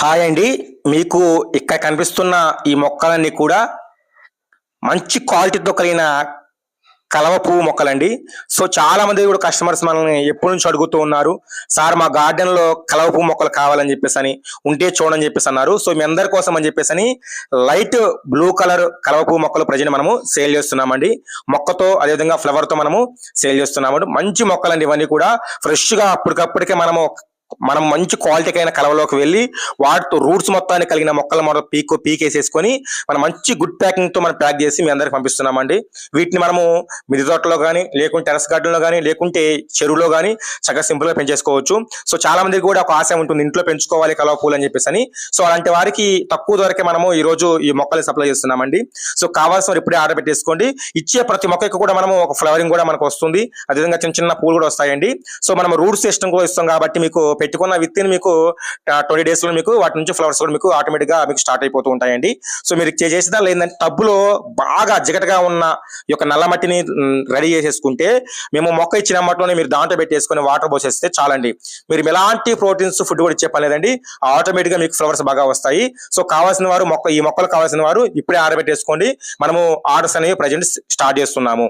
Hi అండి. మీకు ఇక్కడ కనిపిస్తున్న ఈ మొక్కలన్నీ కూడా మంచి క్వాలిటీతో కలిగిన కలవ పువ్వు మొక్కలండి. సో చాలా మంది కూడా కస్టమర్స్ మనల్ని ఎప్పటి నుంచి అడుగుతూ ఉన్నారు. సార్ మా గార్డెన్లో కలవ పువ్వు మొక్కలు కావాలని చెప్పేసి అని ఉంటే చూడని చెప్పేసి అన్నారు. సో మీ అందరి కోసం అని చెప్పేసి అని లైట్ బ్లూ కలర్ కలవ పువ్వు మొక్కలు ప్రజెంట్ మనము సేల్ చేస్తున్నామండి. మొక్కతో అదేవిధంగా ఫ్లవర్తో మనము సేల్ చేస్తున్నాము మంచి మొక్కలండి ఇవన్నీ కూడా. ఫ్రెష్గా అప్పటికప్పటికే మనము మనం మంచి క్వాలిటీ అయిన కలవలోకి వెళ్ళి వాటితో రూట్స్ మొత్తాన్ని కలిగిన మొక్కలు మనం పీక్ పీకేసేసుకొని మనం మంచి గుడ్ ప్యాకింగ్తో మనం ప్యాక్ చేసి మీ అందరికి పంపిస్తున్నామండి. వీటిని మనము మిది తోటలో కానీ లేకుంటే టెరస్ గార్డెన్లో కానీ లేకుంటే చెరువులో కానీ చక్కగా సింపుల్గా పెంచేసుకోవచ్చు. సో చాలా మందికి కూడా ఒక ఆశ ఉంటుంది ఇంట్లో పెంచుకోవాలి కలవ పూలు అని చెప్పేసి అని సో అలాంటి వారికి తక్కువ ధరకే మనము ఈ రోజు ఈ మొక్కలు సప్లై చేస్తున్నామండి. సో కావాల్సిన వారు ఇప్పుడే ఆర్డర్ పెట్టేసుకోండి. ఇచ్చే ప్రతి మొక్కకి కూడా మనము ఒక ఫ్లవరింగ్ కూడా మనకు వస్తుంది. అదేవిధంగా చిన్న చిన్న పూలు కూడా వస్తాయండి. సో మనం రూట్స్ సిస్టమ్ కూడా ఇస్తాం కాబట్టి మీకు పెట్టుకున్న విత్తిని మీకు ట్వంటీ డేస్లో మీకు వాటి నుంచి ఫ్లవర్స్ కూడా మీకు ఆటోమేటిక్గా మీకు స్టార్ట్ అయిపోతూ ఉంటాయండి. సో మీరు చేసేదా లేదంటే ఏంటంటే టబ్బులో బాగా జిగటగా ఉన్న యొక్క నల్ల మట్టిని రెడీ చేసేసుకుంటే మేము మొక్క ఇచ్చిన మట్టిలోనే మీరు దాంట్లో పెట్టేసుకొని వాటర్ పోసేస్తే చాలండి. మీరు ఎలాంటి ప్రోటీన్స్ ఫుడ్ కూడా ఇచ్చే పని లేదండి. ఆటోమేటిక్గా మీకు ఫ్లవర్స్ బాగా వస్తాయి. సో కావాల్సిన వారు మొక్క ఈ మొక్కలు కావాల్సిన వారు ఇప్పుడే ఆరబెట్టేసుకోండి. మనము ఆర్డర్స్ అనేవి ప్రజెంట్ స్టార్ట్ చేస్తున్నాము.